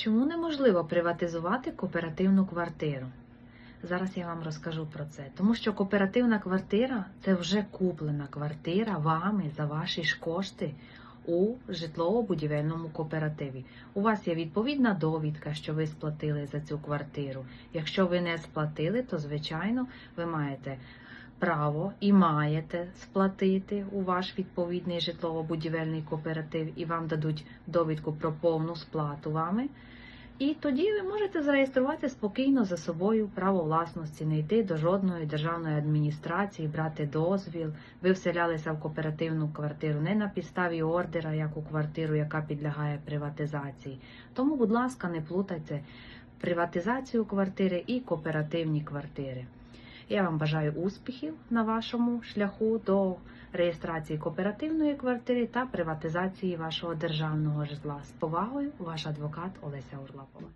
Чому неможливо приватизувати кооперативну квартиру? Зараз я вам розкажу про це. Тому що кооперативна квартира це вже куплена квартира вами за ваші ж кошти у житлово-будівельному кооперативі. У вас є відповідна довідка, що ви сплатили за цю квартиру. Якщо ви не сплатили, то звичайно ви маєте право і маєте сплатити у ваш відповідний житлово-будівельний кооператив, і вам дадуть довідку про повну сплату вами. І тоді ви можете зареєструвати спокійно за собою право власності, не йти до жодної державної адміністрації, брати дозвіл. Ви вселялися в кооперативну квартиру не на підставі ордера, як у квартиру, яка підлягає приватизації. Тому, будь ласка, не плутайте приватизацію квартири і кооперативні квартири. Я вам бажаю успіхів на вашому шляху до реєстрації кооперативної квартири та приватизації вашого державного житла. З повагою, ваш адвокат Олеся Урлапова.